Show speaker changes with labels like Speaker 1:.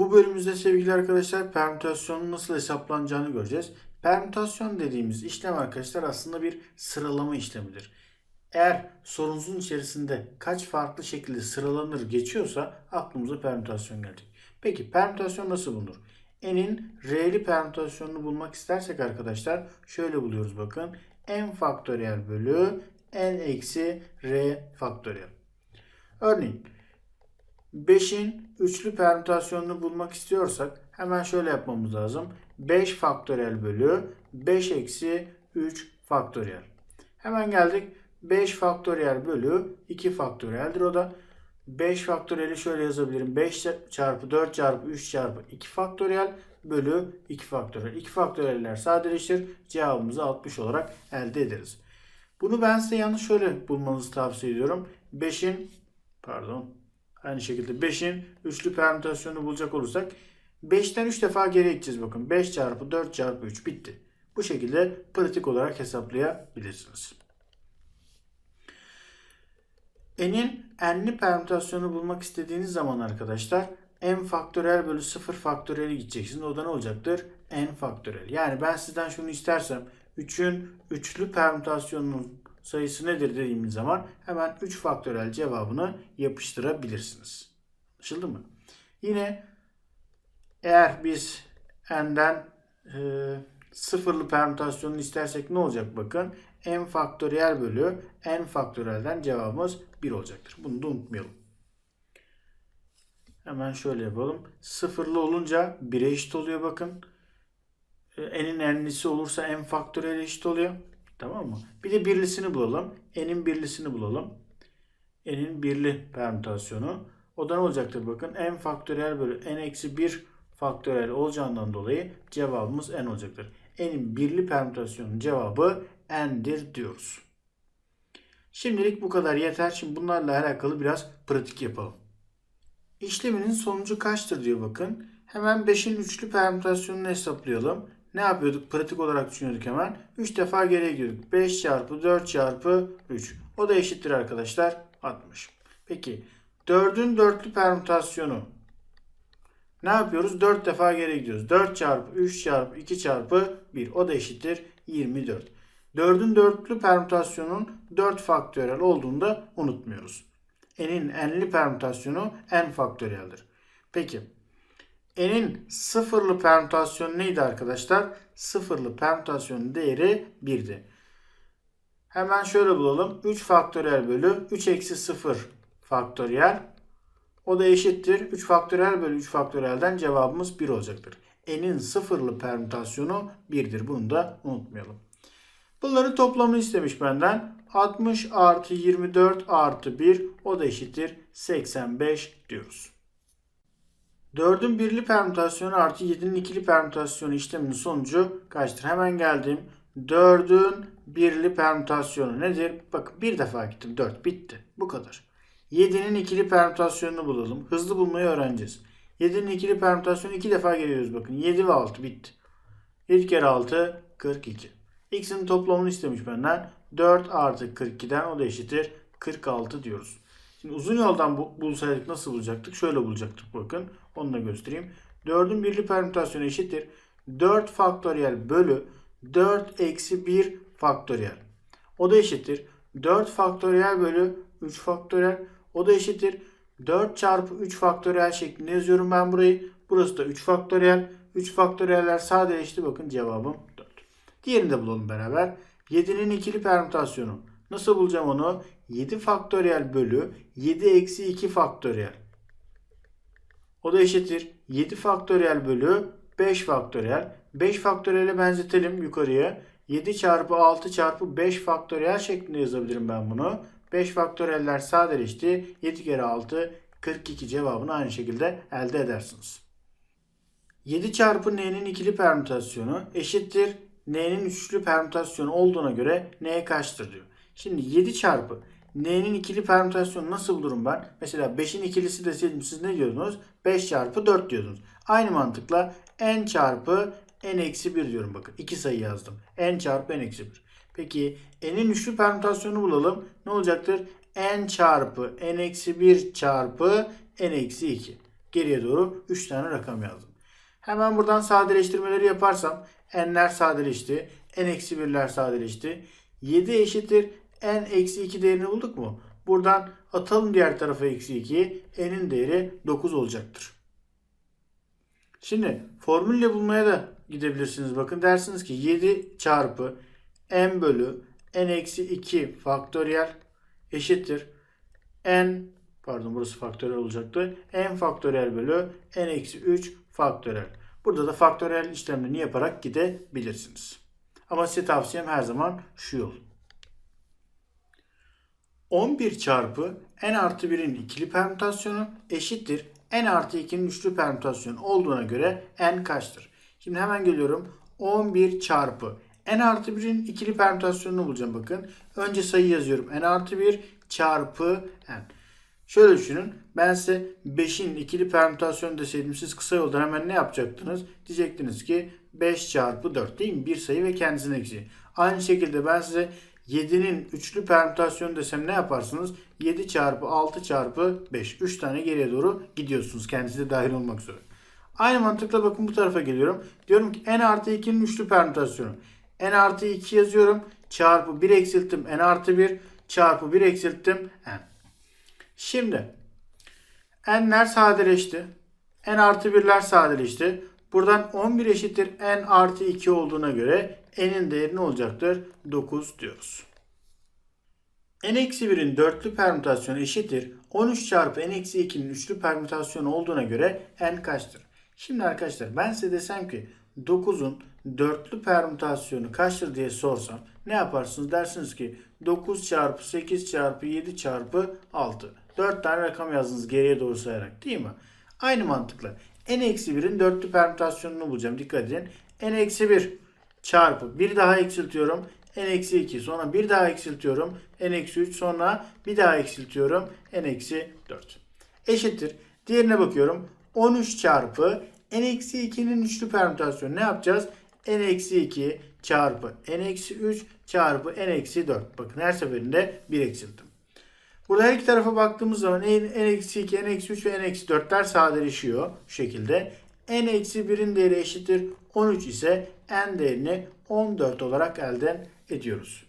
Speaker 1: Bu bölümümüzde sevgili arkadaşlar permütasyonun nasıl hesaplanacağını göreceğiz. Permütasyon dediğimiz işlem arkadaşlar aslında bir sıralama işlemidir. Eğer sorunuzun içerisinde kaç farklı şekilde sıralanır geçiyorsa aklımıza permütasyon gelecek. Peki permütasyon nasıl bulunur? N'in R'li permütasyonunu bulmak istersek arkadaşlar şöyle buluyoruz bakın. N faktöriyel bölü N eksi R faktöriyel. Örneğin 5'in üçlü permütasyonunu bulmak istiyorsak hemen şöyle yapmamız lazım. 5 faktöriyel bölü 5 eksi 3 faktöriyel. Hemen geldik. 5 faktöriyel bölü 2 faktöriyeldir o da. 5 faktöriyeli şöyle yazabilirim. 5 çarpı 4 çarpı 3 çarpı 2 faktöriyel bölü 2 faktöriyel. 2 faktöriyeller sadeleşir. Cevabımızı 60 olarak elde ederiz. Bunu ben size yalnız şöyle bulmanızı tavsiye ediyorum. 5'in pardon aynı şekilde 5'in üçlü permütasyonunu bulacak olursak 5'ten 3 defa geriye gideceğiz bakın. 5 çarpı 4 çarpı 3 bitti. Bu şekilde pratik olarak hesaplayabilirsiniz. N'in n'li permütasyonu bulmak istediğiniz zaman arkadaşlar n faktörel bölü 0 faktöreli gideceksiniz. O da ne olacaktır? n faktörel. Yani ben sizden şunu istersem 3'ün üçlü permütasyonunun sayısı nedir dediğimiz zaman hemen 3 faktörel cevabını yapıştırabilirsiniz. Anlaşıldı mı? Yine eğer biz n'den e, sıfırlı permütasyonunu istersek ne olacak bakın. n faktöriyel bölü n faktörelden cevabımız 1 olacaktır. Bunu da unutmayalım. Hemen şöyle yapalım. Sıfırlı olunca 1'e eşit oluyor bakın. E, n'in n'lisi olursa n faktöriyel eşit oluyor. Tamam mı? Bir de birlisini bulalım. n'in birlisini bulalım. n'in birli permütasyonu. O da ne olacaktır bakın. n faktöriyel bölü n eksi 1 faktöriyel olacağından dolayı cevabımız n olacaktır. n'in birli permütasyonun cevabı n'dir diyoruz. Şimdilik bu kadar yeter. Şimdi bunlarla alakalı biraz pratik yapalım. İşleminin sonucu kaçtır diyor bakın. Hemen 5'in üçlü permütasyonunu hesaplayalım. Ne yapıyorduk? Pratik olarak düşünüyorduk hemen. 3 defa geriye gidiyorduk. 5 çarpı 4 çarpı 3. O da eşittir arkadaşlar 60. Peki 4'ün dörtlü permütasyonu ne yapıyoruz? 4 defa geriye gidiyoruz. 4 çarpı 3 çarpı 2 çarpı 1. O da eşittir 24. 4'ün dörtlü permütasyonun 4 faktöriyel olduğunu da unutmuyoruz. N'in n'li permütasyonu n faktöriyeldir. Peki n'in sıfırlı permütasyonu neydi arkadaşlar? Sıfırlı permütasyonun değeri 1'di. Hemen şöyle bulalım. 3 faktöriyel bölü 3 eksi 0 faktöriyel. O da eşittir. 3 faktöriyel bölü 3 faktöriyelden cevabımız 1 olacaktır. N'in sıfırlı permütasyonu 1'dir. Bunu da unutmayalım. Bunların toplamını istemiş benden. 60 artı 24 artı 1 o da eşittir 85 diyoruz. 4'ün birli permütasyonu artı 7'nin ikili permütasyonu işleminin sonucu kaçtır? Hemen geldim. 4'ün birli permütasyonu nedir? Bakın bir defa gittim. 4 bitti. Bu kadar. 7'nin ikili permütasyonunu bulalım. Hızlı bulmayı öğreneceğiz. 7'nin ikili permütasyonu 2 defa geliyoruz bakın. 7 ve 6 bitti. 7 kere 6 42. X'in toplamını istemiş benden. 4 artı 42'den o da eşittir 46 diyoruz. Şimdi uzun yoldan bu, bulsaydık nasıl bulacaktık? Şöyle bulacaktık bakın. Onu da göstereyim. 4'ün birli permütasyonu eşittir. 4 faktöriyel bölü 4 eksi 1 faktöriyel. O da eşittir. 4 faktöriyel bölü 3 faktöriyel. O da eşittir. 4 çarpı 3 faktöriyel şeklinde yazıyorum ben burayı. Burası da 3 faktöriyel. 3 faktöriyeller sadeleşti. Bakın cevabım 4. Diğerini de bulalım beraber. 7'nin ikili permütasyonu. Nasıl bulacağım onu? 7 faktöriyel bölü 7 eksi 2 faktöriyel. O da eşittir. 7 faktöriyel bölü 5 faktöriyel. 5 faktöriyele benzetelim yukarıya. 7 çarpı 6 çarpı 5 faktöriyel şeklinde yazabilirim ben bunu. 5 faktöriyeller sadeleşti. 7 kere 6 42 cevabını aynı şekilde elde edersiniz. 7 çarpı n'nin ikili permütasyonu eşittir n'nin üçlü permütasyonu olduğuna göre n kaçtır diyor. Şimdi 7 çarpı n'nin ikili permütasyonu nasıl bulurum ben? Mesela 5'in ikilisi deseydim siz ne diyordunuz? 5 çarpı 4 diyordunuz. Aynı mantıkla n çarpı n eksi 1 diyorum bakın. iki sayı yazdım. n çarpı n eksi 1. Peki n'in üçlü permütasyonu bulalım. Ne olacaktır? n çarpı n eksi 1 çarpı n eksi 2. Geriye doğru 3 tane rakam yazdım. Hemen buradan sadeleştirmeleri yaparsam n'ler sadeleşti. n-1'ler sadeleşti. 7 eşittir n-2 değerini bulduk mu? Buradan atalım diğer tarafa eksi 2'yi. n'in değeri 9 olacaktır. Şimdi formülle bulmaya da gidebilirsiniz. Bakın dersiniz ki 7 çarpı n bölü n-2 faktöriyel eşittir. n pardon burası faktöriyel olacaktı. n faktöriyel bölü n-3 faktöriyel. Burada da faktöriyel işlemlerini yaparak gidebilirsiniz. Ama size tavsiyem her zaman şu yol. 11 çarpı n artı 1'in ikili permütasyonu eşittir n artı 2'nin üçlü permütasyonu olduğuna göre n kaçtır? Şimdi hemen geliyorum. 11 çarpı n artı 1'in ikili permütasyonunu bulacağım bakın. Önce sayı yazıyorum. n artı 1 çarpı n. Şöyle düşünün. Ben size 5'in ikili permütasyonu deseydim siz kısa yoldan hemen ne yapacaktınız? Diyecektiniz ki 5 çarpı 4 değil mi? Bir sayı ve kendisinin eksi. Aynı şekilde ben size 7'nin üçlü permütasyonu desem ne yaparsınız? 7 çarpı 6 çarpı 5. 3 tane geriye doğru gidiyorsunuz. Kendisi de dahil olmak üzere. Aynı mantıkla bakın bu tarafa geliyorum. Diyorum ki n artı 2'nin üçlü permütasyonu. n artı 2 yazıyorum. Çarpı 1 eksilttim n artı 1 çarpı 1 eksilttim n. Şimdi n'ler sadeleşti. n artı 1'ler sadeleşti. Buradan 11 eşittir n artı 2 olduğuna göre n'in değeri ne olacaktır? 9 diyoruz. n-1'in dörtlü permütasyonu eşittir. 13 çarpı n-2'nin üçlü permütasyonu olduğuna göre n kaçtır? Şimdi arkadaşlar ben size desem ki 9'un dörtlü permütasyonu kaçtır diye sorsam ne yaparsınız? Dersiniz ki 9 çarpı 8 çarpı 7 çarpı 6. 4 tane rakam yazdınız geriye doğru sayarak değil mi? Aynı mantıkla n-1'in dörtlü permütasyonunu bulacağım. Dikkat edin. n-1 çarpı bir daha eksiltiyorum. n-2 sonra bir daha eksiltiyorum. n-3 sonra bir daha eksiltiyorum. n-4 eşittir. Diğerine bakıyorum. 13 çarpı n-2'nin üçlü permütasyonu ne yapacağız? n-2 çarpı n-3 çarpı n-4. Bakın her seferinde 1 eksilttim. Burada her iki tarafa baktığımız zaman n-2, n-3 ve n-4'ler sadeleşiyor şu şekilde. n-1'in değeri eşittir 13 ise n değerini 14 olarak elde ediyoruz.